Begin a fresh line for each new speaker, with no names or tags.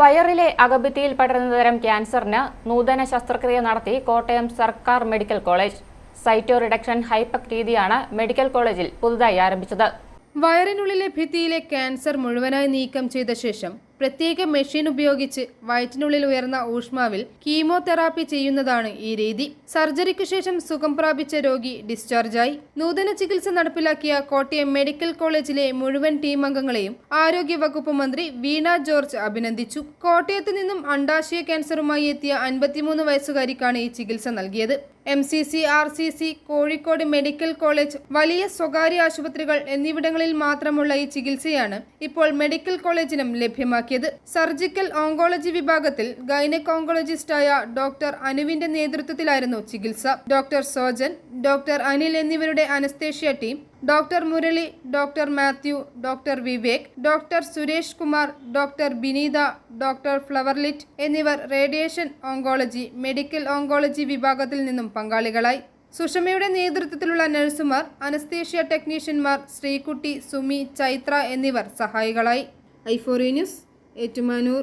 വയറിലെ അകബിത്തിയിൽ പടരുന്ന തരം ക്യാൻസറിന് നൂതന ശസ്ത്രക്രിയ നടത്തി കോട്ടയം സർക്കാർ മെഡിക്കൽ കോളേജ്. സൈറ്റോ റിഡക്ഷൻ ഹൈപക് രീതിയാണ് മെഡിക്കൽ കോളേജിൽ പുതുതായി ആരംഭിച്ചത്.
വയറിനുള്ളിലെ ഭിത്തിയിലെ ക്യാൻസർ മുഴുവനായി നീക്കം ചെയ്ത ശേഷം പ്രത്യേക മെഷീൻ ഉപയോഗിച്ച് വയറ്റിനുള്ളിൽ ഉയർന്ന ഊഷ്മാവിൽ കീമോതെറാപ്പി ചെയ്യുന്നതാണ് ഈ രീതി. സർജറിക്ക് ശേഷം സുഖം പ്രാപിച്ച രോഗി ഡിസ്ചാർജായി. നൂതന ചികിത്സ നടപ്പിലാക്കിയ കോട്ടയം മെഡിക്കൽ കോളേജിലെ മുഴുവൻ ടീം അംഗങ്ങളെയും ആരോഗ്യ വകുപ്പ് മന്ത്രി വീണ ജോർജ് അഭിനന്ദിച്ചു. കോട്ടയത്ത് നിന്നും അണ്ടാശയ ക്യാൻസറുമായി എത്തിയ അൻപത്തിമൂന്ന് വയസ്സുകാരിക്കാണ് ഈ ചികിത്സ നൽകിയത്. M C C R C C Kozhikode medical college വലിയ സ്വകാര്യ ആശുപത്രികൾ എന്നിവിടങ്ങളിൽ മാത്രമുള്ള ഈ ചികിത്സയാണ് ഇപ്പോൾ മെഡിക്കൽ കോളേജിലും ലഭ്യമാക്കിയത് സർജിക്കൽ ഓങ്കോളജി വിഭാഗത്തിൽ ഗൈനക് ഓങ്കോളജിസ്റ്റായ ഡോക്ടർ അനുവിന്റെ നേതൃത്വത്തിലായിരുന്നു ചികിത്സ. ഡോക്ടർ സോജൻ ഡോക്ടർ അനിൽ എന്നിവരുടെ anaesthesia team doctor Murali doctor Mathew doctor Vivek doctor Suresh Kumar doctor Bineetha doctor Flowerlit എന്നിവർ റേഡിയേഷൻ ഓങ്കോളജി മെഡിക്കൽ ഓങ്കോളജി വിഭാഗത്തിൽ നിന്നും പങ്കാളികളായി. സുഷമയുടെ നേതൃത്വത്തിലുള്ള നഴ്സുമാർ അനസ്തേഷ്യ ടെക്നീഷ്യന്മാർ ശ്രീകുട്ടി സുമി ചൈത്ര എന്നിവർ സഹായികളായി. ഐഫോറി ന്യൂസ്. ഏറ്റുമാനൂർ